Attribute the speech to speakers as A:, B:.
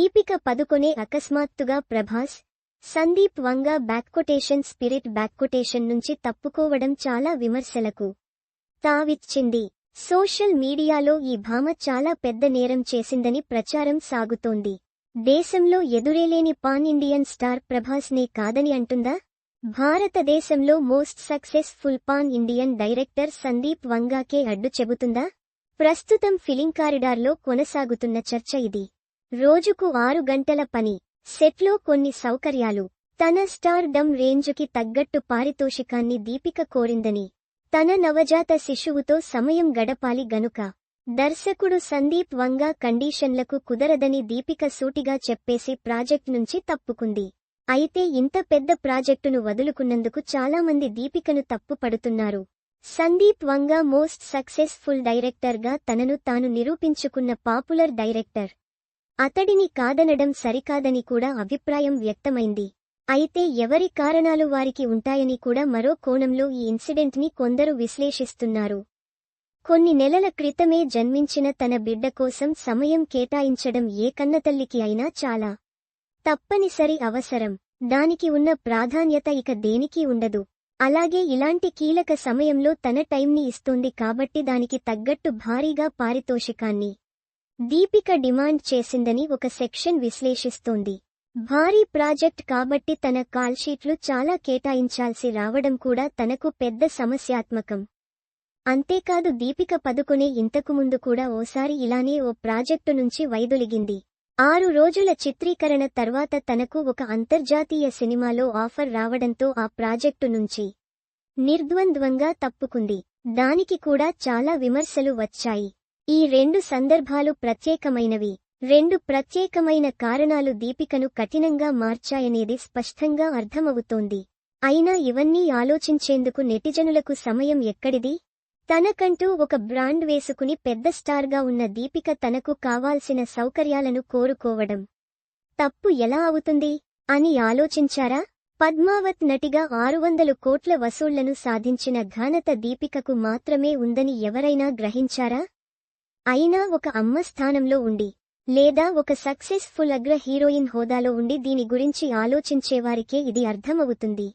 A: దీపిక పదుకొనే అకస్మాత్తుగా Prabhas Sandeep Vanga back quotation Spirit back quotation నుంచి తప్పుకోవడం చాలా విమర్శలకు తావిచ్చింది. సోషల్ మీడియాలో ఈ భామ చాలా పెద్ద నేరం చేసిందని ప్రచారం సాగుతోంది. దేశంలో ఎదురేలేని పాన్ ఇండియన్ స్టార్ ప్రభాస్ నే కాదని అంటుందా? భారతదేశంలో most successful pan Indian director Sandeep వంగాకే అడ్డు చెబుతుందా? ప్రస్తుతం ఫిలిం కారిడార్లో కొనసాగుతున్న చర్చ ఇది. రోజుకు ఆరు గంటల పని. సెట్లో కొన్ని సౌకర్యాలు. తన స్టార్ డమ్ రేంజుకి తగ్గట్టు పారితోషికాన్ని దీపిక కోరిందని. తన నవజాత శిశువుతో సమయం గడపాలి గనుక. దర్శకుడు సందీప్ వంగా కండీషన్లకు కుదరదని దీపిక సూటిగా చెప్పేసి ప్రాజెక్ట్ నుంచి తప్పుకుంది. అయితే ఇంత పెద్ద ప్రాజెక్టును వదులుకున్నందుకు చాలామంది దీపికను తప్పు పడుతున్నారు సందీప్ వంగా మోస్ట్ సక్సెస్ఫుల్ డైరెక్టర్గా తనను తాను నిరూపించుకున్న పాపులర్ డైరెక్టర్. అతడిని కాదనడం సరికాదని కూడా అభిప్రాయం వ్యక్తమైంది. అయితే ఎవరి కారణాలు వారికి ఉంటాయని కూడా మరో కోణంలో ఈ ఇన్సిడెంట్ని కొందరు విశ్లేషిస్తున్నారు. కొన్ని నెలల క్రితమే జన్మించిన తన బిడ్డ కోసం సమయం కేటాయించడం ఏ కన్నతల్లికి అయినా చాలా తప్పనిసరి అవసరం. దానికి ఉన్న ప్రాధాన్యత ఇక దేనికి ఉండదు. అలాగే ఇలాంటి కీలక సమయంలో తన టైంని ఇస్తోంది కాబట్టి దానికి తగ్గట్టు భారీగా పారితోషికాన్ని దీపిక డిమాండ్ చేసిందని ఒక సెక్షన్ విశ్లేషిస్తోంది. భారీ ప్రాజెక్ట్ కాబట్టి తన కాల్షీట్లు చాలా కేటాయించాల్సి రావడం కూడా తనకు పెద్ద సమస్యాత్మకం. అంతేకాదు దీపిక పదుకునే ఇంతకు ముందు కూడా ఓసారి ఇలానే ఓ ప్రాజెక్టు నుంచి వైదొలిగింది. ఆరు రోజుల చిత్రీకరణ తర్వాత తనకు ఒక అంతర్జాతీయ సినిమాలో ఆఫర్ రావడంతో ఆ ప్రాజెక్టు నుంచి నిర్ద్వంద్వంగా తప్పుకుంది. దానికి కూడా చాలా విమర్శలు వచ్చాయి. ఈ రెండు సందర్భాలు ప్రత్యేకమైనవి. రెండు ప్రత్యేకమైన కారణాలు దీపికను కఠినంగా మార్చాయనేది స్పష్టంగా అర్థమవుతోంది. అయినా ఇవన్నీ ఆలోచించేందుకు నెటిజనులకు సమయం ఎక్కడిది? తనకంటూ ఒక బ్రాండ్ వేసుకుని పెద్ద స్టార్గా ఉన్న దీపిక తనకు కావాల్సిన సౌకర్యాలను కోరుకోవడం. తప్పు ఎలా అవుతుంది? అని ఆలోచించారా? పద్మావత్ నటిగా ఆరు వందలు కోట్ల వసూళ్ళను సాధించిన ఘనత దీపికకు మాత్రమే ఉందని ఎవరైనా గ్రహించారా? అయినా ఒక అమ్మ స్థానంలో ఉండి లేదా ఒక సక్సెస్ఫుల్ అగ్ర హీరోయిన్ హోదాలో ఉండి దీని గురించి ఆలోచించేవారికే ఇది అర్థమవుతుంది.